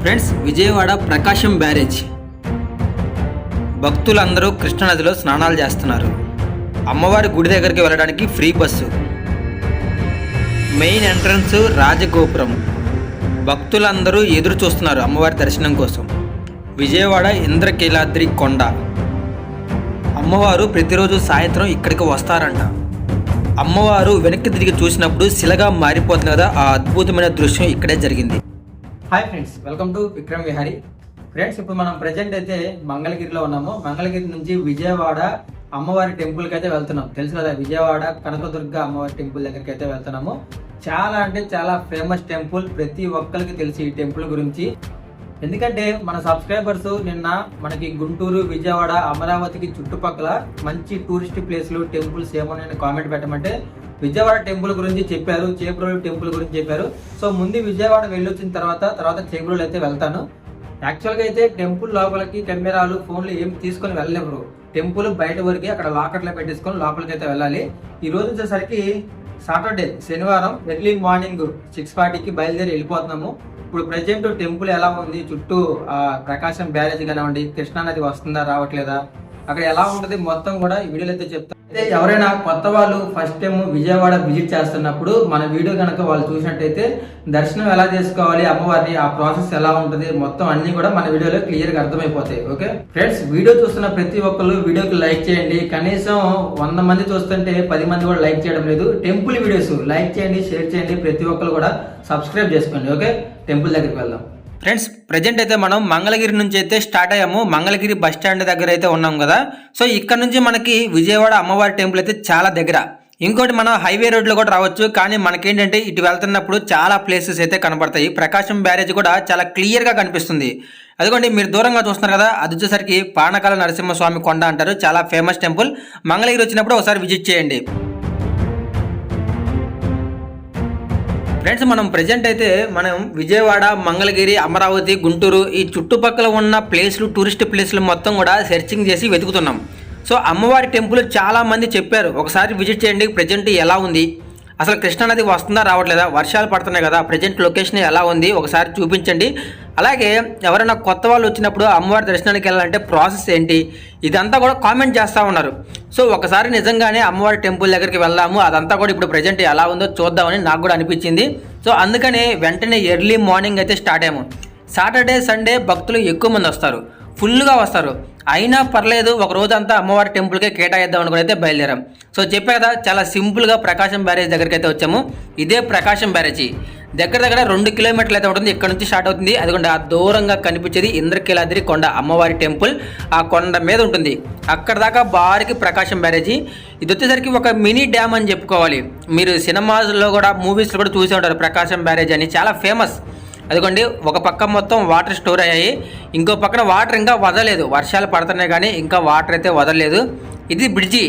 Friends Vijayawada ప్రకాశం barrage. భక్తులందరూ కృష్ణానదిలో స్నానాలు చేస్తున్నారు. అమ్మవారి గుడి దగ్గరికి వెళ్ళడానికి ఫ్రీ బస్సు. మెయిన్ ఎంట్రన్స్ రాజగోపురం. భక్తులందరూ ఎదురు చూస్తున్నారు అమ్మవారి దర్శనం కోసం. విజయవాడ ఇంద్రకీలాద్రి కొండ. అమ్మవారు ప్రతిరోజు సాయంత్రం ఇక్కడికి వస్తారంట. అమ్మవారు వెనక్కి తిరిగి చూసినప్పుడు శిలగా మారిపోతుంది కదా ఆ అద్భుతమైన దృశ్యం ఇక్కడే జరిగింది. Hi friends welcome to Vikram Vihari friends ఇప్పుడు మనం ప్రజెంట్ అయితే మంగళగిరిలో ఉన్నాము. మంగళగిరి నుంచి విజయవాడ అమ్మవారి టెంపుల్కి అయితే వెళ్తున్నాం. తెలుసు కదా విజయవాడ కనకదుర్గ అమ్మవారి టెంపుల్ దగ్గరికి అయితే వెళ్తున్నాము. చాలా అంటే చాలా ఫేమస్ టెంపుల్ ప్రతి ఒక్కరికి తెలిసి ఈ టెంపుల్ గురించి. ఎందుకంటే మన సబ్స్క్రైబర్స్ నిన్న మనకి గుంటూరు విజయవాడ అమరావతికి చుట్టుపక్కల మంచి టూరిస్ట్ ప్లేస్లు టెంపుల్స్ ఏమో నేను కామెంట్ పెట్టమంటే విజయవాడ టెంపుల్ గురించి చెప్పారు చేబ్రోలు టెంపుల్ గురించి చెప్పారు. సో ముందు విజయవాడ వెళ్ళొచ్చిన తర్వాత తర్వాత చేబ్రోలు అయితే వెళ్తాను. యాక్చువల్గా అయితే టెంపుల్ లోపలికి కెమెరాలు ఫోన్లు ఏం తీసుకొని వెళ్ళలేరు టెంపుల్ బయట వరకే అక్కడ లాకర్లో పెట్టేసుకొని లోపలికి అయితే వెళ్ళాలి. ఈ రోజు వచ్చేసరికి సాటర్డే శనివారం ఎర్లీ మార్నింగ్ సిక్స్ ఫార్టీకి బయలుదేరి వెళ్ళిపోతున్నాము. ఇప్పుడు ప్రజెంట్ టెంపుల్ ఎలా ఉంది? చుట్టూ ఆ, ప్రకాశం బ్యారేజ్ కానివ్వండి కృష్ణా నది వస్తుందా రావట్లేదా? అక్కడ ఎలా ఉంటుంది మొత్తం కూడా వీడియోలో అయితే చెప్తాను అయితే ఎవరైనా కొత్త వాళ్ళు ఫస్ట్ టైం విజయవాడ విజిట్ చేస్తున్నప్పుడు మన వీడియో కనుక వాళ్ళు చూసినట్టయితే దర్శనం ఎలా చేసుకోవాలి అమ్మవారిని ఆ ప్రాసెస్ ఎలా ఉంటుంది మొత్తం అన్ని కూడా మన వీడియోలో క్లియర్గా అర్థమైపోతాయి ఓకే? ఫ్రెండ్స్ వీడియో చూస్తున్న ప్రతి ఒక్కరు వీడియోకి లైక్ చేయండి. కనీసం వంద మంది చూస్తుంటే పది మంది కూడా లైక్ చేయడం లేదు. టెంపుల్ వీడియోస్ లైక్ చేయండి షేర్ చేయండి. ప్రతి ఒక్కరు కూడా సబ్స్క్రైబ్ చేసుకోండి ఓకే? టెంపుల్ దగ్గరికి వెళ్దాం. ఫ్రెండ్స్ ప్రజెంట్ అయితే మనం మంగళగిరి నుంచి అయితే స్టార్ట్ అయ్యాము. మంగళగిరి బస్ స్టాండ్ దగ్గర అయితే ఉన్నాం కదా. సో ఇక్కడ నుంచి మనకి విజయవాడ అమ్మవారి టెంపుల్ అయితే చాలా దగ్గర. ఇంకోటి మనం హైవే రోడ్లో కూడా రావచ్చు. కానీ మనకేంటంటే ఇటు వెళ్తున్నప్పుడు చాలా ప్లేసెస్ అయితే కనబడతాయి ప్రకాశం బ్యారేజ్ కూడా చాలా క్లియర్గా కనిపిస్తుంది. అదిగోండి మీరు దూరంగా చూస్తున్నారు కదా. అది వచ్చేసరికి పానకాల నరసింహస్వామి కొండ అంటారు. చాలా ఫేమస్ టెంపుల్ మంగళగిరి వచ్చినప్పుడు ఒకసారి విజిట్ చేయండి. ఫ్రెండ్స్ మనం ప్రజెంట్ అయితే మనం విజయవాడ మంగళగిరి అమరావతి గుంటూరు ఈ చుట్టుపక్కల ఉన్న ప్లేస్లు టూరిస్ట్ ప్లేస్లు మొత్తం కూడా సెర్చింగ్ చేసి వెతుకుతున్నాం. సో అమ్మవారి టెంపుల్ చాలా మంది చెప్పారు. ఒకసారి విజిట్ చేయండి. ప్రజెంట్ ఎలా ఉంది? అసలు కృష్ణానది వస్తుందా రావట్లేదా? వర్షాలు పడుతున్నాయి కదా ప్రజెంట్ లొకేషన్ ఎలా ఉంది? ఒకసారి చూపించండి. అలాగే ఎవరైనా కొత్త వాళ్ళు వచ్చినప్పుడు అమ్మవారి దర్శనానికి వెళ్ళాలంటే ప్రాసెస్ ఏంటి? ఇదంతా కూడా కామెంట్ చేస్తూ ఉన్నారు. సో ఒకసారి నిజంగానే అమ్మవారి టెంపుల్ దగ్గరికి వెళ్దాము. అదంతా కూడా ఇప్పుడు ప్రజెంట్ ఎలా ఉందో చూద్దామని నాకు కూడా అనిపించింది. సో అందుకని వెంటనే ఎర్లీ మార్నింగ్ అయితే స్టార్ట్ అయ్యాము. సాటర్డే సండే భక్తులు ఎక్కువ మంది వస్తారు. ఫుల్గా వస్తారు. అయినా పర్లేదు ఒక రోజంతా అమ్మవారి టెంపుల్కే కేటాయిద్దాం అనుకుని అయితే బయలుదేరాం. సో చెప్పే కదా చాలా సింపుల్గా ప్రకాశం బ్యారేజ్ దగ్గరికి అయితే వచ్చాము. ఇదే ప్రకాశం బ్యారేజీ. దగ్గర దగ్గర రెండు కిలోమీటర్లు అయితే ఉంటుంది. ఇక్కడ నుంచి స్టార్ట్ అవుతుంది. అదిగోండి ఆ దూరంగా కనిపించేది ఇంద్రకీలాద్రి కొండ అమ్మవారి టెంపుల్. ఆ కొండ మీద ఉంటుంది. అక్కడ దాకా బారికి ప్రకాశం బ్యారేజీ. ఇది వచ్చేసరికి ఒక మినీ డ్యామ్ అని చెప్పుకోవాలి. మీరు సినిమాస్లో కూడా మూవీస్లో కూడా చూసే ఉంటారు ప్రకాశం బ్యారేజ్ అని. చాలా ఫేమస్. అదిగోండి ఒక పక్క మొత్తం వాటర్ స్టోర్ అయ్యాయి. ఇంకో పక్కన వాటర్ ఇంకా వదలలేదు. వర్షాలు పడుతున్నాయి కానీ ఇంకా వాటర్ అయితే వదలలేదు. ఇది బ్రిడ్జి.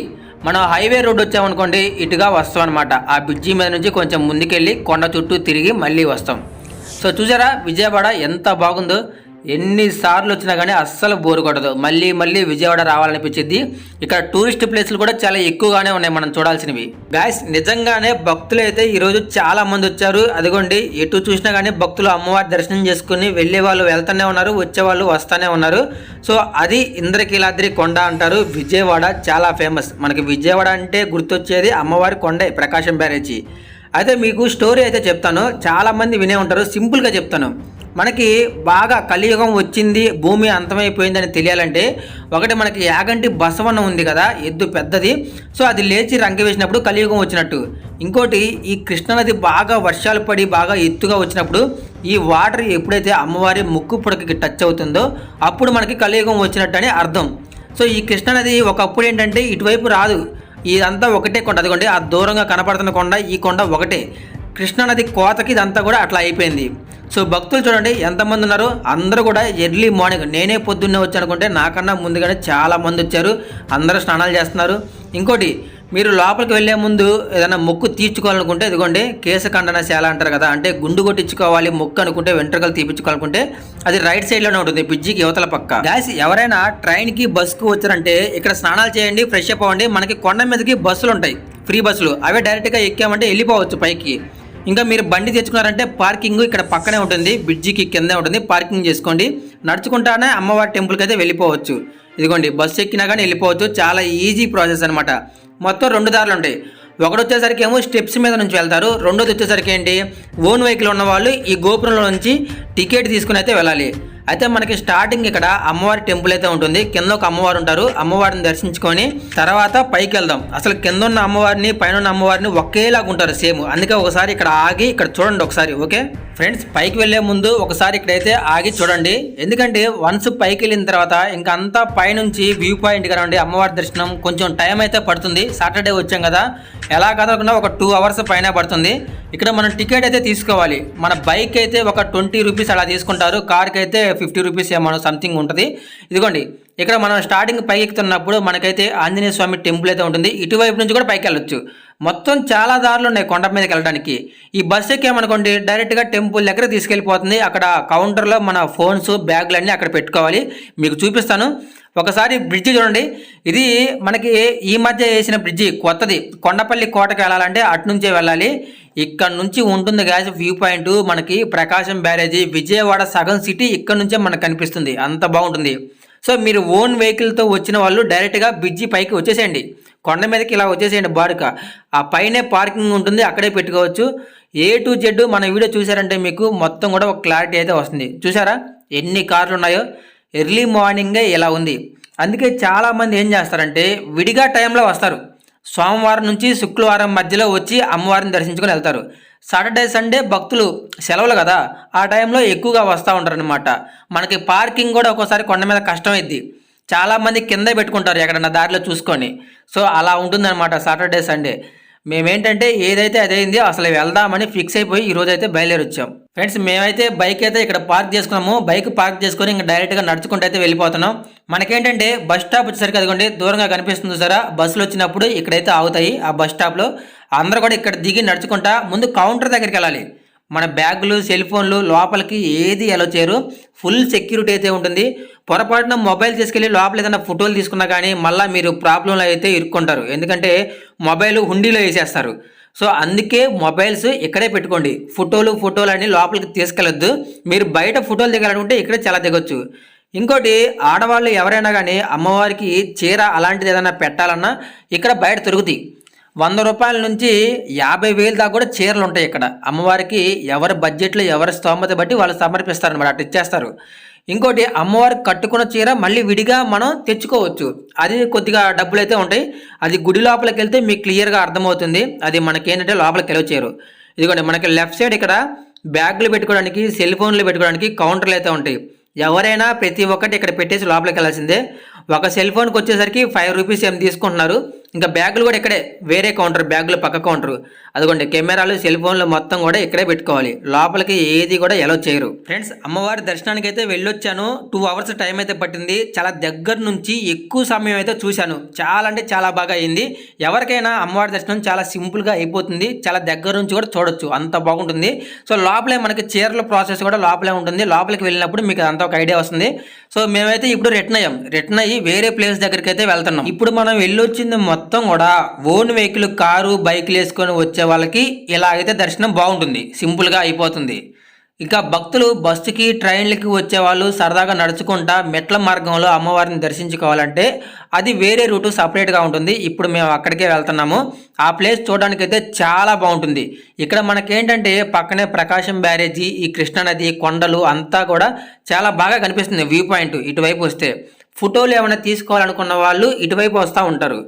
మనం హైవే రోడ్ వచ్చామనుకోండి ఇటుగా వస్తాం అనమాట ఆ బ్రిడ్జి మీద నుంచి కొంచెం ముందుకెళ్ళి కొండ చుట్టూ తిరిగి మళ్ళీ వస్తాం. సో చూసారా విజయవాడ ఎంత బాగుందో. ఎన్నిసార్లు వచ్చినా కానీ అస్సలు బోరు కొట్టదు. మళ్ళీ మళ్ళీ విజయవాడ రావాలనిపించింది ఇక్కడ టూరిస్ట్ ప్లేస్లు కూడా చాలా ఎక్కువగానే ఉన్నాయి మనం చూడాల్సినవి. గాయస్ నిజంగానే భక్తులు అయితే ఈరోజు చాలా మంది వచ్చారు. అదిగోండి ఎటు చూసినా కానీ భక్తులు అమ్మవారి దర్శనం చేసుకుని వెళ్ళే వాళ్ళు వెళ్తూనే ఉన్నారు వచ్చే వాళ్ళు వస్తూనే ఉన్నారు. సో అది ఇంద్రకీలాద్రి కొండ అంటారు. విజయవాడ చాలా ఫేమస్. మనకి విజయవాడ అంటే గుర్తొచ్చేది అమ్మవారి కొండే ప్రకాశం బ్యారేజీ. అయితే మీకు స్టోరీ అయితే చెప్తాను. చాలామంది వినే ఉంటారు. సింపుల్గా చెప్తాను. మనకి బాగా కలియుగం వచ్చింది భూమి అంతమైపోయిందని తెలియాలంటే ఒకటి మనకి యాగంటి బసవన్న ఉంది కదా ఎద్దు పెద్దది. సో అది లేచి రంగ వేసినప్పుడు కలియుగం వచ్చినట్టు. ఇంకోటి ఈ కృష్ణానది బాగా వర్షాలు పడి బాగా ఎత్తుగా వచ్చినప్పుడు ఈ వాటర్ ఎప్పుడైతే అమ్మవారి ముక్కు పుడకకి టచ్ అవుతుందో అప్పుడు మనకి కలియుగం వచ్చినట్టు అని అర్థం. సో ఈ కృష్ణనది ఒకప్పుడు ఏంటంటే ఇటువైపు రాదు. ఇదంతా ఒకటే కొండ. అదిగోండి ఆ దూరంగా కనపడుతున్న కొండ ఈ కొండ ఒకటే. కృష్ణానది కోతకి ఇదంతా కూడా అట్లా అయిపోయింది. సో భక్తులు చూడండి ఎంతమంది ఉన్నారు? అందరూ కూడా ఎర్లీ మార్నింగ్ నేనే పొద్దున్నే వచ్చాను అనుకుంటే నాకన్నా ముందుగానే చాలా మంది వచ్చారు. అందరూ స్నానాలు చేస్తున్నారు. ఇంకోటి మీరు లోపలికి వెళ్ళే ముందు ఏదైనా మొక్కు తీర్చుకోవాలనుకుంటే ఇదిగోండి కేశఖండన శాల అంటారు కదా అంటే గుండు కొట్టించుకోవాలి మొక్కు అనుకుంటే వెంట్రుకలు తీపించుకోవాలనుకుంటే అది రైట్ సైడ్లోనే ఉంటుంది పిజ్జికి యువతల పక్క. గ్యాస్ ఎవరైనా ట్రైన్కి బస్సుకు వచ్చారంటే ఇక్కడ స్నానాలు చేయండి ఫ్రెష్ అప్ అవ్వండి. మనకి కొండ మీదకి బస్సులు ఉంటాయి ఫ్రీ బస్సులు. అవే డైరెక్ట్గా ఎక్కామంటే వెళ్ళిపోవచ్చు పైకి. ఇంకా మీరు బండి తెచ్చుకున్నారంటే పార్కింగ్ ఇక్కడ పక్కనే ఉంటుంది బ్రిడ్జికి కిందే ఉంటుంది పార్కింగ్ చేసుకోండి. నడుచుకుంటానే అమ్మవారి టెంపుల్కి అయితే వెళ్ళిపోవచ్చు. ఇదిగోండి బస్సు ఎక్కినా కానీ వెళ్ళిపోవచ్చు. చాలా ఈజీ ప్రాసెస్ అనమాట మొత్తం రెండు దారులు ఉంటాయి. ఒకటి వచ్చేసరికి ఏమో స్టెప్స్ మీద నుంచి వెళ్తారు. రెండోది వచ్చేసరికి ఏంటి? ఓన్ వెహికల్ ఉన్న వాళ్ళు ఈ గోపురంలో నుంచి టికెట్ తీసుకుని అయితే వెళ్ళాలి. అయితే మనకి స్టార్టింగ్ ఇక్కడ అమ్మవారి టెంపుల్ అయితే ఉంటుంది. కింద ఒక అమ్మవారు ఉంటారు. అమ్మవారిని దర్శించుకొని తర్వాత పైకి వెళ్దాం. అసలు కింద ఉన్న అమ్మవారిని పైన ఉన్న అమ్మవారిని ఒకేలాగా ఉంటారు సేమ్ అందుకే ఒకసారి ఇక్కడ ఆగి ఇక్కడ చూడండి ఒకసారి ఓకే? ఫ్రెండ్స్ పైకి వెళ్ళే ముందు ఒకసారి ఇక్కడైతే ఆగి చూడండి. ఎందుకంటే వన్స్ పైకి వెళ్ళిన తర్వాత ఇంకా అంతా పైనుంచి వ్యూ పాయింట్ కానివ్వండి అమ్మవారి దర్శనం కొంచెం టైం అయితే పడుతుంది. సాటర్డే వచ్చాం కదా. ఎలా కదలకుండా ఒక టూ అవర్స్ పైన పడుతుంది. ఇక్కడ మనం టికెట్ అయితే తీసుకోవాలి. మన బైక్ అయితే ఒక ట్వంటీ రూపీస్ అలా తీసుకుంటారు. కార్కి అయితే ఫిఫ్టీ రూపీస్ ఏమో సంథింగ్ ఉంటుంది. ఇదిగోండి ఇక్కడ మనం స్టార్టింగ్ పైకి ఎక్కుతున్నప్పుడు మనకైతే ఆంజనేయ స్వామి టెంపుల్ అయితే ఉంటుంది. ఇటువైపు నుంచి కూడా పైకి వెళ్ళొచ్చు. మొత్తం చాలా దారులు ఉన్నాయి కొండ మీదకి వెళ్ళడానికి. ఈ బస్సు ఎక్కామనుకోండి డైరెక్ట్గా టెంపుల్ దగ్గర తీసుకెళ్ళిపోతుంది. అక్కడ కౌంటర్లో మన ఫోన్స్ బ్యాగులన్నీ అక్కడ పెట్టుకోవాలి. మీకు చూపిస్తాను. ఒకసారి బ్రిడ్జి చూడండి. ఇది మనకి ఈ మధ్య వేసిన బ్రిడ్జి కొత్తది. కొండపల్లి కోటకి వెళ్ళాలంటే అటు నుంచే వెళ్ళాలి. ఇక్కడ నుంచి ఉంటుంది గ్యాస్ వ్యూ పాయింట్ మనకి ప్రకాశం బ్యారేజీ. విజయవాడ సగం సిటీ ఇక్కడ నుంచే మనకు కనిపిస్తుంది. అంత బాగుంటుంది. సో మీరు ఓన్ వెహికల్తో వచ్చిన వాళ్ళు డైరెక్ట్గా బ్రిడ్జి పైకి వచ్చేసేయండి. కొండ మీదకి ఇలా వచ్చేసేయండి బారుక. ఆ పైనే పార్కింగ్ ఉంటుంది అక్కడే పెట్టుకోవచ్చు. ఏ టు జెడ్ మన వీడియో చూసారంటే మీకు మొత్తం కూడా ఒక క్లారిటీ అయితే వస్తుంది. చూసారా? ఎన్ని కార్లు ఉన్నాయో? ఎర్లీ మార్నింగే ఇలా ఉంది. అందుకే చాలామంది ఏం చేస్తారంటే విడిగా టైంలో వస్తారు. సోమవారం నుంచి శుక్రవారం మధ్యలో వచ్చి అమ్మవారిని దర్శించుకొని వెళ్తారు. సాటర్డే సండే భక్తులు సెలవులు కదా ఆ టైంలో ఎక్కువగా వస్తూ ఉంటారనమాట మనకి పార్కింగ్ కూడా ఒక్కోసారి కొండ మీద కష్టమైద్ది. చాలామంది కింద పెట్టుకుంటారు ఎక్కడన్నా దారిలో చూసుకొని. సో అలా ఉంటుందన్నమాట సాటర్డే సండే. మేమేంటంటే ఏదైతే అదైంది అసలు వెళ్దామని ఫిక్స్ అయిపోయి ఈ రోజు అయితే వచ్చాం ఫ్రెండ్స్ మేమైతే బైక్ అయితే ఇక్కడ పార్క్ చేసుకున్నాము. బైక్ పార్క్ చేసుకొని ఇంకా డైరెక్ట్గా నడుచుకుంటూ అయితే వెళ్ళిపోతున్నాం. మనకేంటంటే బస్ స్టాప్ వచ్చేసరికి అదిగోండి దూరంగా కనిపిస్తుంది సరే బస్సులు వచ్చినప్పుడు ఇక్కడైతే ఆగుతాయి ఆ బస్ స్టాప్లో. అందరూ కూడా ఇక్కడ దిగి నడుచుకుంటా ముందు కౌంటర్ దగ్గరికి వెళ్ళాలి. మన బ్యాగులు సెల్ ఫోన్లు లోపలికి ఏది ఎలా చేయరు. ఫుల్ సెక్యూరిటీ అయితే ఉంటుంది. పొరపాటున మొబైల్ తీసుకెళ్ళి లోపల ఏదైనా ఫోటోలు తీసుకున్నా కానీ మళ్ళీ మీరు ప్రాబ్లంలో అయితే ఇరుక్కుంటారు. ఎందుకంటే మొబైల్ హుండీలో వేసేస్తారు. సో అందుకే మొబైల్స్ ఇక్కడే పెట్టుకోండి. ఫోటోలు ఫోటోలు అని లోపలికి తీసుకెళ్ళొద్దు. మీరు బయట ఫోటోలు దిగాలనుకుంటే ఇక్కడే చాలా దిగొచ్చు. ఇంకోటి ఆడవాళ్ళు ఎవరైనా కానీ అమ్మవారికి చీర అలాంటిది ఏదైనా పెట్టాలన్నా ఇక్కడ బయట తిరుగుతాయి వంద రూపాయల నుంచి యాభై వేలు దాకా కూడా చీరలు ఉంటాయి ఇక్కడ. అమ్మవారికి ఎవరి బడ్జెట్లో ఎవరి స్తోమత బట్టి వాళ్ళు సమర్పిస్తారు అనమాట అటు ఇచ్చేస్తారు. ఇంకోటి అమ్మవారికి కట్టుకున్న చీర మళ్ళీ విడిగా మనం తెచ్చుకోవచ్చు. అది కొద్దిగా డబ్బులు అయితే ఉంటాయి. అది గుడి లోపలికి వెళ్తే మీకు క్లియర్గా అర్థమవుతుంది. అది మనకేంటంటే లోపలికి వెళ్ళొచ్చారు ఇదిగోండి మనకి లెఫ్ట్ సైడ్ ఇక్కడ బ్యాగులు పెట్టుకోవడానికి సెల్ ఫోన్లు పెట్టుకోవడానికి కౌంటర్లు అయితే ఉంటాయి. ఎవరైనా ప్రతి ఒక్కటి ఇక్కడ పెట్టేసి లోపలికి వెళ్ళాల్సిందే. ఒక సెల్ ఫోన్కి వచ్చేసరికి ఫైవ్ రూపీస్ ఏం తీసుకుంటున్నారు? ఇంకా బ్యాగులు కూడా ఇక్కడే వేరే కౌంటర్ బ్యాగులు పక్క కౌంటర్ అదిగోండి కెమెరాలు సెల్ ఫోన్లు మొత్తం కూడా ఇక్కడే పెట్టుకోవాలి. లోపలికి ఏది కూడా ఎలా చేయరు. ఫ్రెండ్స్ అమ్మవారి దర్శనానికి అయితే వెళ్ళొచ్చాను. టూ అవర్స్ టైం అయితే పట్టింది. చాలా దగ్గర నుంచి ఎక్కువ సమయం అయితే చూశాను. చాలా అంటే చాలా బాగా అయింది. ఎవరికైనా అమ్మవారి దర్శనం చాలా సింపుల్గా అయిపోతుంది. చాలా దగ్గర నుంచి కూడా చూడొచ్చు. అంత బాగుంటుంది. సో లోపలే మనకి చీరల ప్రాసెస్ కూడా లోపలే ఉంటుంది. లోపలికి వెళ్ళినప్పుడు మీకు అంత ఒక ఐడియా వస్తుంది. సో మేమైతే ఇప్పుడు రిటర్న్ అయ్యాం. రిటర్న్ అయ్యి వేరే ప్లేస్ దగ్గరికి అయితే వెళ్తున్నాం. ఇప్పుడు మనం వెళ్ళొచ్చింది మొత్తం మొత్తం కూడా ఓన్ వెహికల్ కారు బైక్లు వేసుకొని వచ్చే వాళ్ళకి ఇలా అయితే దర్శనం బాగుంటుంది. సింపుల్గా అయిపోతుంది. ఇంకా భక్తులు బస్సుకి ట్రైన్లకి వచ్చేవాళ్ళు సరదాగా నడుచుకుంటా మెట్ల మార్గంలో అమ్మవారిని దర్శించుకోవాలంటే అది వేరే రూటు సపరేట్గా ఉంటుంది. ఇప్పుడు మేము అక్కడికే వెళ్తున్నాము. ఆ ప్లేస్ చూడడానికి అయితే చాలా బాగుంటుంది. ఇక్కడ మనకేంటంటే పక్కనే ప్రకాశం బ్యారేజీ ఈ కృష్ణానది కొండలు అంతా కూడా చాలా బాగా కనిపిస్తుంది వ్యూ పాయింట్ ఇటువైపు వస్తే. ఫోటోలు ఏమైనా తీసుకోవాలనుకున్న వాళ్ళు ఇటువైపు వస్తూ ఉంటారు.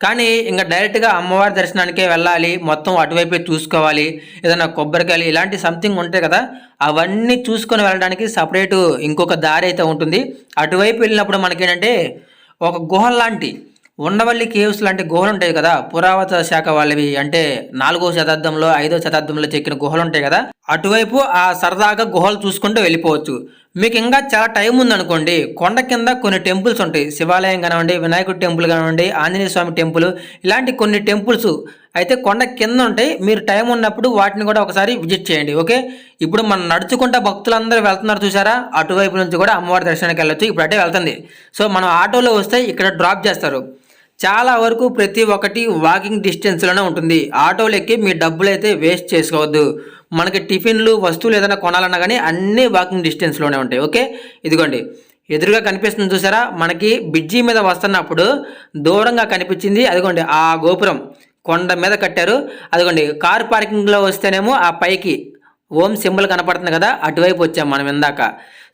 కానీ ఇంకా డైరెక్ట్గా అమ్మవారి దర్శనానికే వెళ్ళాలి మొత్తం అటువైపే చూసుకోవాలి ఏదైనా కొబ్బరికాయలు ఇలాంటి సంథింగ్ ఉంటాయి కదా అవన్నీ చూసుకొని వెళ్ళడానికి సపరేటు ఇంకొక దారి అయితే ఉంటుంది. అటువైపు వెళ్ళినప్పుడు మనకేంటంటే ఒక గుహ లాంటి ఉండవల్లి కేవ్స్ లాంటి గుహలు ఉంటాయి కదా పురావత శాఖ వాళ్ళవి అంటే నాలుగో శతాబ్దంలో ఐదో శతాబ్దంలో చెక్కిన గుహలు ఉంటాయి కదా అటువైపు ఆ సరదాగా గుహలు చూసుకుంటూ వెళ్ళిపోవచ్చు. మీకు ఇంకా చాలా టైం ఉందనుకోండి కొండ కింద కొన్ని టెంపుల్స్ ఉంటాయి. శివాలయం కానివ్వండి వినాయకుడి టెంపుల్ కానివ్వండి ఆంజనేయ స్వామి టెంపుల్ ఇలాంటి కొన్ని టెంపుల్స్. అయితే కొండ కింద ఉంటాయి మీరు టైం ఉన్నప్పుడు వాటిని కూడా ఒకసారి విజిట్ చేయండి ఓకే? ఇప్పుడు మనం నడుచుకుంటా భక్తులందరూ వెళ్తున్నారు చూసారా? అటువైపు నుంచి కూడా అమ్మవారి దర్శనానికి వెళ్ళొచ్చు ఇప్పుడు వెళ్తుంది. సో మనం ఆటోలో వస్తే ఇక్కడ డ్రాప్ చేస్తారు. చాలా వరకు ప్రతి ఒక్కటి వాకింగ్ డిస్టెన్స్లోనే ఉంటుంది. ఆటోలు ఎక్కి మీ డబ్బులు అయితే వేస్ట్ చేసుకోవద్దు. మనకి టిఫిన్లు వస్తువులు ఏదైనా కొనాలన్నా కానీ అన్నీ వాకింగ్ డిస్టెన్స్లోనే ఉంటాయి. ఓకే? ఇదిగోండి. ఎదురుగా కనిపిస్తుంది చూసారా? మనకి బిడ్జి మీద వస్తున్నప్పుడు దూరంగా కనిపించింది. అదిగోండి ఆ గోపురం. కొండ మీద కట్టారు. అదిగోండి కార్ పార్కింగ్లో వస్తేనేమో ఆ పైకి ఓం సింబల్ కనపడుతుంది కదా అటువైపు వచ్చాం మనం ఇందాక.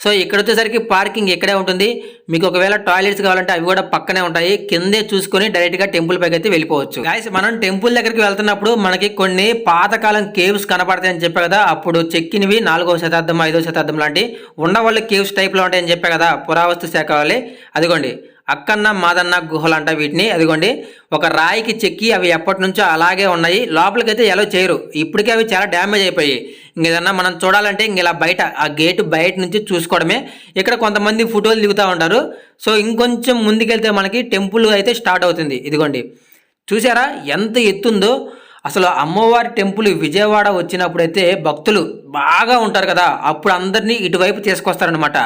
సో ఇక్కడ వచ్చేసరికి పార్కింగ్ ఇక్కడే ఉంటుంది. మీకు ఒకవేళ టాయిలెట్స్ కావాలంటే అవి కూడా పక్కనే ఉంటాయి. కిందే చూసుకొని డైరెక్ట్గా టెంపుల్ పైకి అయితే వెళ్ళిపోవచ్చు. గాయస్ మనం టెంపుల్ దగ్గరికి వెళ్తున్నప్పుడు మనకి కొన్ని పాతకాలం కేవ్స్ కనపడతాయని చెప్పా కదా. అప్పుడు చెక్కినవి నాలుగవ శతాబ్దం ఐదవ శతాబ్దం లాంటి ఉన్న వాళ్ళు కేవ్స్ టైప్లో ఉంటాయని చెప్పా కదా పురావస్తు శాఖ వాళ్ళే. అదిగోండి. అక్కన్న మాదన్న గుహలు అంట వీటిని. అదిగోండి ఒక రాయికి చెక్కి అవి ఎప్పటి నుంచో అలాగే ఉన్నాయి. లోపలికైతే ఎలా చేయరు. ఇప్పటికే అవి చాలా డ్యామేజ్ అయిపోయాయి. ఇంకేదన్నా మనం చూడాలంటే ఇంక ఇలా బయట ఆ గేటు బయట నుంచి చూసుకోవడమే. ఇక్కడ కొంతమంది ఫోటోలు దిగుతూ ఉంటారు. సో ఇంకొంచెం ముందుకెళ్తే మనకి టెంపుల్ అయితే స్టార్ట్ అవుతుంది. ఇదిగోండి చూసారా ఎంత ఎత్తుందో అసలు అమ్మవారి టెంపుల్ విజయవాడ వచ్చినప్పుడైతే భక్తులు బాగా ఉంటారు కదా. అప్పుడు అందరినీ ఇటువైపు తీసుకొస్తారనమాట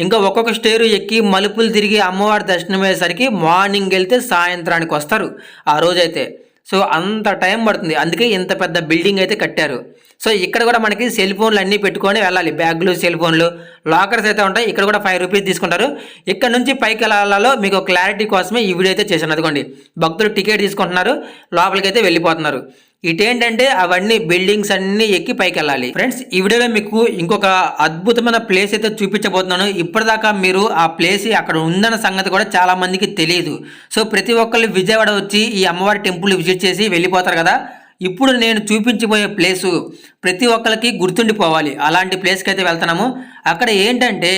ఇంకా ఒక్కొక్క స్టేరు ఎక్కి మలుపులు తిరిగి అమ్మవారి దర్శనం అయ్యేసరికి మార్నింగ్ వెళ్తే సాయంత్రానికి వస్తారు. ఆ రోజైతే సో అంత టైం పడుతుంది. అందుకే ఇంత పెద్ద బిల్డింగ్ అయితే కట్టారు. సో ఇక్కడ కూడా మనకి సెల్ ఫోన్లు అన్నీ పెట్టుకొని వెళ్ళాలి. బ్యాగులు సెల్ ఫోన్లు లాకర్స్ అయితే ఉంటాయి. ఇక్కడ కూడా ఫైవ్ రూపీస్ తీసుకుంటారు. ఇక్కడ నుంచి పైకి వెళ్ళాలో మీకు క్లారిటీ కోసమే ఈ వీడియో అయితే చేశాను. అదిగోండి. భక్తులు టికెట్ తీసుకుంటున్నారు. లోపలికి అయితే వెళ్ళిపోతున్నారు. ఇటేంటంటే అవన్నీ బిల్డింగ్స్ అన్నీ ఎక్కి పైకి వెళ్ళాలి ఫ్రెండ్స్ ఈ వీడియోలో మీకు ఇంకొక అద్భుతమైన ప్లేస్ అయితే చూపించబోతున్నాను. ఇప్పటిదాకా మీరు ఆ ప్లేస్ అక్కడ ఉందన్న సంగతి కూడా చాలా మందికి తెలియదు సో ప్రతి ఒక్కళ్ళు విజయవాడ వచ్చి ఈ అమ్మవారి టెంపుల్ విజిట్ చేసి వెళ్ళిపోతారు కదా. ఇప్పుడు నేను చూపించబోయే ప్లేసు ప్రతి ఒక్కరికి గుర్తుండిపోవాలి. అలాంటి ప్లేస్కి అయితే వెళ్తున్నాము. అక్కడ ఏంటంటే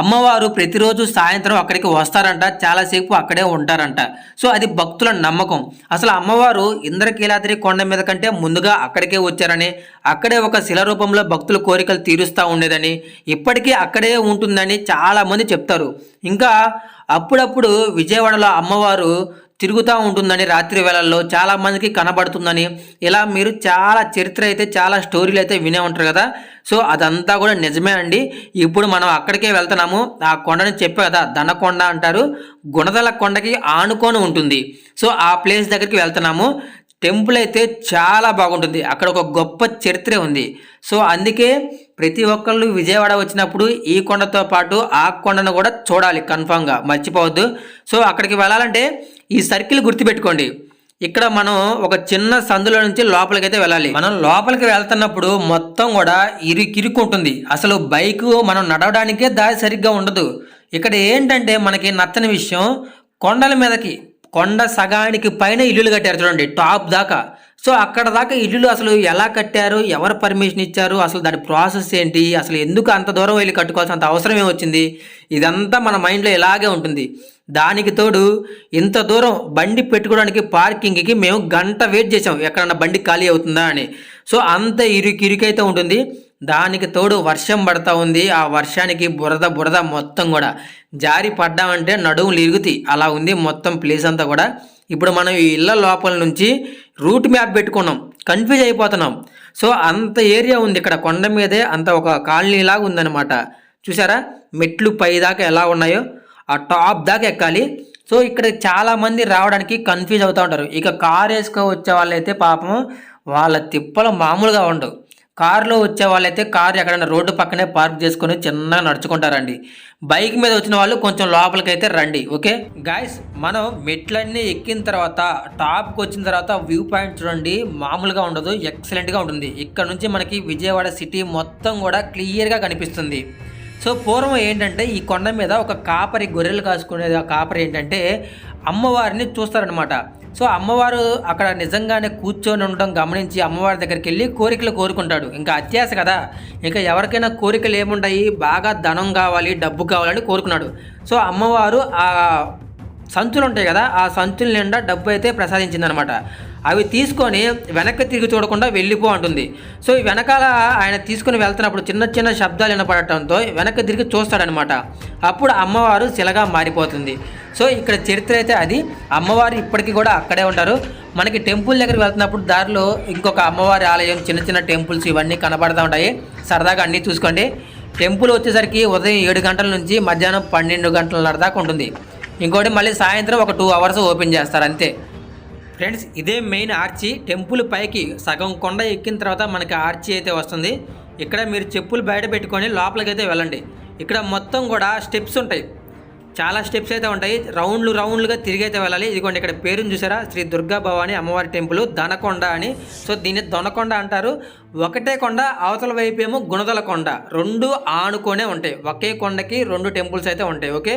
అమ్మవారు ప్రతిరోజు సాయంత్రం అక్కడికి వస్తారంట చాలాసేపు అక్కడే ఉంటారంట. సో అది భక్తుల నమ్మకం. అసలు అమ్మవారు ఇంద్రకీలాద్రి కొండ మీద కంటే ముందుగా అక్కడికే వచ్చారని అక్కడే ఒక శిల రూపంలో భక్తుల కోరికలు తీరుస్తూ ఉండేదని ఇప్పటికీ అక్కడే ఉంటుందని చాలామంది చెప్తారు. ఇంకా అప్పుడప్పుడు విజయవాడలో అమ్మవారు తిరుగుతూ ఉంటుందని రాత్రి వేళల్లో చాలా మందికి కనబడుతుందని. ఇలా మీరు చాలా చరిత్ర అయితే చాలా స్టోరీలు అయితే వినే ఉంటారు కదా. సో అదంతా కూడా నిజమే అండి. ఇప్పుడు మనం అక్కడికే వెళ్తున్నాము. ఆ కొండని చెప్పే కదా దనకొండ అంటారు. గుణదల కొండకి ఆనుకొని ఉంటుంది. సో ఆ ప్లేస్ దగ్గరికి వెళ్తున్నాము. టెంపుల్ అయితే చాలా బాగుంటుంది. అక్కడ ఒక గొప్ప చరిత్ర ఉంది. సో అందుకే ప్రతి ఒక్కళ్ళు విజయవాడ వచ్చినప్పుడు ఈ కొండతో పాటు ఆ కొండను కూడా చూడాలి కన్ఫామ్గా. మర్చిపోవద్దు. సో అక్కడికి వెళ్ళాలంటే ఈ సర్కిల్ గుర్తుపెట్టుకోండి. ఇక్కడ మనం ఒక చిన్న సందులో నుంచి లోపలికైతే వెళ్ళాలి. మనం లోపలికి వెళ్తున్నప్పుడు మొత్తం కూడా ఇరుకిరుక్కుంటుంది అసలు బైక్ మనం నడవడానికే దారి సరిగ్గా ఉండదు. ఇక్కడ ఏంటంటే మనకి నచ్చని విషయం కొండల మీదకి. కొండ సగానికి పైన ఇల్లులు కట్టారు చూడండి టాప్ దాకా. సో అక్కడ దాకా ఇల్లులు అసలు ఎలా కట్టారు ఎవరు పర్మిషన్ ఇచ్చారు అసలు దాని ప్రాసెస్ ఏంటి అసలు ఎందుకు అంత దూరం వెళ్ళి కట్టుకోవాల్సినంత అవసరం ఏమొచ్చింది ఇదంతా మన మైండ్లో ఇలాగే ఉంటుంది. దానికి తోడు ఇంత దూరం బండి పెట్టుకోవడానికి పార్కింగ్కి మేము గంట వెయిట్ చేసాం ఎక్కడన్నా బండి ఖాళీ అవుతుందా అని. సో అంత ఇరుకి ఇరుకైతే ఉంటుంది. దానికి తోడు వర్షం పడతా ఉంది. ఆ వర్షానికి బురద బురద మొత్తం కూడా. జారి పడ్డామంటే నడుములు లిరుగుతి అలా ఉంది మొత్తం ప్లేస్ అంతా కూడా. ఇప్పుడు మనం ఈ ఇళ్ళ లోపల నుంచి రూట్ మ్యాప్ పెట్టుకున్నాం. కన్ఫ్యూజ్ అయిపోతున్నాం. సో అంత ఏరియా ఉంది ఇక్కడ. కొండ మీదే అంత ఒక కాలనీ లాగా ఉందన్నమాట. చూసారా? మెట్లు పై దాకా ఎలా ఉన్నాయో? ఆ టాప్ దాకా ఎక్కాలి. సో ఇక్కడ చాలామంది రావడానికి కన్ఫ్యూజ్ అవుతూ ఉంటారు. ఇక కార్ వేసుకో వచ్చే వాళ్ళైతే పాపం వాళ్ళ తిప్పలు మామూలుగా ఉండవు. కారులో వచ్చే వాళ్ళైతే కారు ఎక్కడైనా రోడ్డు పక్కనే పార్క్ చేసుకొని చిన్నగా నడుచుకుంటారండి. బైక్ మీద వచ్చిన వాళ్ళు కొంచెం లోపలికి అయితే రండి ఓకే? గాయస్ మనం మెట్లన్నీ ఎక్కిన తర్వాత టాప్కి వచ్చిన తర్వాత వ్యూ పాయింట్ చూడండి మామూలుగా ఉండదు ఎక్సలెంట్గా ఉంటుంది. ఇక్కడ నుంచి మనకి విజయవాడ సిటీ మొత్తం కూడా క్లియర్గా కనిపిస్తుంది. సో పూర్వం ఏంటంటే ఈ కొండ మీద ఒక కాపరి గొర్రెలు కాసుకునేది ఆ కాపరి ఏంటంటే అమ్మవారిని చూస్తారనమాట సో అమ్మవారు అక్కడ నిజంగానే కూర్చొని ఉండడం గమనించి అమ్మవారి దగ్గరికి వెళ్ళి కోరికలు కోరుకుంటాడు. ఇంకా అత్యాశ కదా ఇంకా ఎవరికైనా కోరికలు ఏముంటాయి బాగా ధనం కావాలి డబ్బు కావాలని కోరుకున్నాడు. సో అమ్మవారు ఆ సంచులు ఉంటాయి కదా ఆ సంచుల నిండా డబ్బు అయితే ప్రసాదించిందనమాట. అవి తీసుకొని వెనక్కి తిరిగి చూడకుండా వెళ్ళిపో అంటుంది. సో ఈ వెనకాల ఆయన తీసుకుని వెళ్తున్నప్పుడు చిన్న చిన్న శబ్దాలు వినపడటంతో వెనక్కి తిరిగి చూస్తాడనమాట. అప్పుడు అమ్మవారు శిలగా మారిపోతుంది. సో ఇక్కడ చరిత్ర అయితే అది. అమ్మవారు ఇప్పటికీ కూడా అక్కడే ఉంటారు. మనకి టెంపుల్ దగ్గరికి వెళ్తున్నప్పుడు దారిలో ఇంకొక అమ్మవారి ఆలయం చిన్న చిన్న టెంపుల్స్ ఇవన్నీ కనబడుతూ ఉంటాయి. సరదాగా అన్నీ చూసుకోండి. టెంపుల్ వచ్చేసరికి ఉదయం ఏడు గంటల నుంచి మధ్యాహ్నం పన్నెండు గంటల దాకా ఉంటుంది. ఇంకోటి మళ్ళీ సాయంత్రం ఒక టూ అవర్స్ ఓపెన్ చేస్తారు అంతే. ఫ్రెండ్స్ ఇదే మెయిన్ ఆర్చి. టెంపుల్ పైకి సగం కొండ ఎక్కిన తర్వాత మనకి ఆర్చి అయితే వస్తుంది. ఇక్కడ మీరు చెప్పులు బయట పెట్టుకొని లోపలికి అయితే వెళ్ళండి. ఇక్కడ మొత్తం కూడా స్టెప్స్ ఉంటాయి. చాలా స్టెప్స్ అయితే ఉంటాయి. రౌండ్లు రౌండ్లుగా తిరిగి అయితే వెళ్ళాలి. ఇదిగోండి ఇక్కడ పేరుని చూసారా? శ్రీ దుర్గా భవాని అమ్మవారి టెంపుల్ దనకొండ అని. సో దీన్ని దొనకొండ అంటారు. ఒకటే కొండ అవతల వైపు ఏమో గుణదల కొండ. రెండు ఆనుకొనే ఉంటాయి. ఒకే కొండకి రెండు టెంపుల్స్ అయితే ఉంటాయి. ఓకే?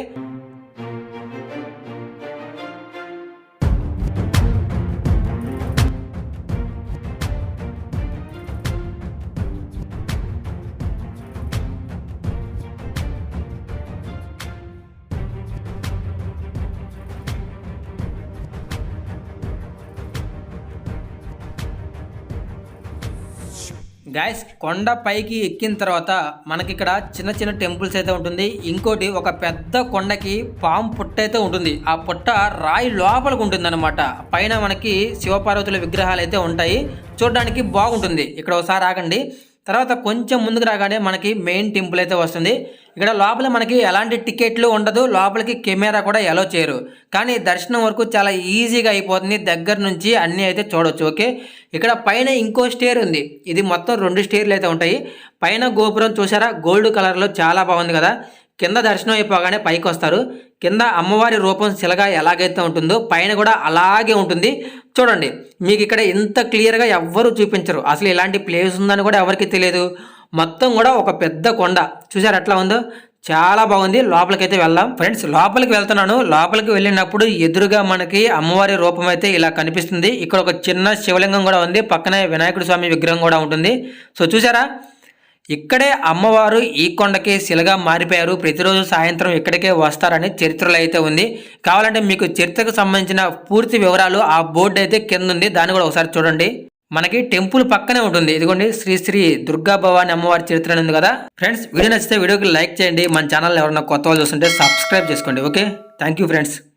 గాయస్ కొండ పైకి ఎక్కిన తర్వాత మనకి ఇక్కడ చిన్న చిన్న టెంపుల్స్ అయితే ఉంటుంది. ఇంకోటి ఒక పెద్ద కొండకి పాము పుట్ట అయితే ఉంటుంది. ఆ పుట్ట రాయి లోపలికి ఉంటుందన్నమాట. పైన మనకి శివపార్వతుల విగ్రహాలు అయితే ఉంటాయి. చూడడానికి బాగుంటుంది. ఇక్కడ ఒకసారి ఆగండి. తర్వాత కొంచెం ముందుకు రాగానే మనకి మెయిన్ టెంపుల్ అయితే వస్తుంది. ఇక్కడ లోపల మనకి ఎలాంటి టికెట్లు ఉండదు. లోపలికి కెమెరా కూడా ఎలో చేయరు. కానీ దర్శనం వరకు చాలా ఈజీగా అయిపోతుంది. దగ్గర నుంచి అన్నీ అయితే చూడొచ్చు. ఓకే? ఇక్కడ పైన ఇంకో స్టేర్ ఉంది. ఇది మొత్తం రెండు స్టేర్లు అయితే ఉంటాయి. పైన గోపురం చూసారా? గోల్డ్ కలర్లో చాలా బాగుంది కదా? కింద దర్శనం అయిపోగానే పైకి వస్తారు. కింద అమ్మవారి రూపం శిలగా ఎలాగైతే ఉంటుందో పైన కూడా అలాగే ఉంటుంది. చూడండి మీకు ఇక్కడ ఇంత క్లియర్గా ఎవ్వరూ చూపించరు. అసలు ఇలాంటి ప్లేస్ ఉందని కూడా ఎవరికి తెలియదు. మొత్తం కూడా ఒక పెద్ద కొండ. చూసారు ఎట్లా ఉందో? చాలా బాగుంది. లోపలికి అయితే వెళ్దాం. ఫ్రెండ్స్ లోపలికి వెళ్తున్నాను. లోపలికి వెళ్ళినప్పుడు ఎదురుగా మనకి అమ్మవారి రూపం అయితే ఇలా కనిపిస్తుంది. ఇక్కడ ఒక చిన్న శివలింగం కూడా ఉంది. పక్కనే వినాయకుడి స్వామి విగ్రహం కూడా ఉంటుంది. సో చూసారా? ఇక్కడే అమ్మవారు ఈ కొండకి శిలగా మారిపోయారు. ప్రతిరోజు సాయంత్రం ఇక్కడికే వస్తారని చరిత్రలో అయితే ఉంది. కావాలంటే మీకు చరిత్రకు సంబంధించిన పూర్తి వివరాలు ఆ బోర్డు అయితే కింద ఉంది దాన్ని కూడా ఒకసారి చూడండి. మనకి టెంపుల్ పక్కనే ఉంటుంది. ఇదిగోండి శ్రీ శ్రీ దుర్గా భవాని అమ్మవారి చరిత్ర అని ఉంది కదా. ఫ్రెండ్స్ వీడియో నచ్చితే వీడియోకి లైక్ చేయండి. మన ఛానల్ ఎవరైనా కొత్త వాళ్ళు చూస్తుంటే సబ్స్క్రైబ్ చేసుకోండి. ఓకే? Thank you friends.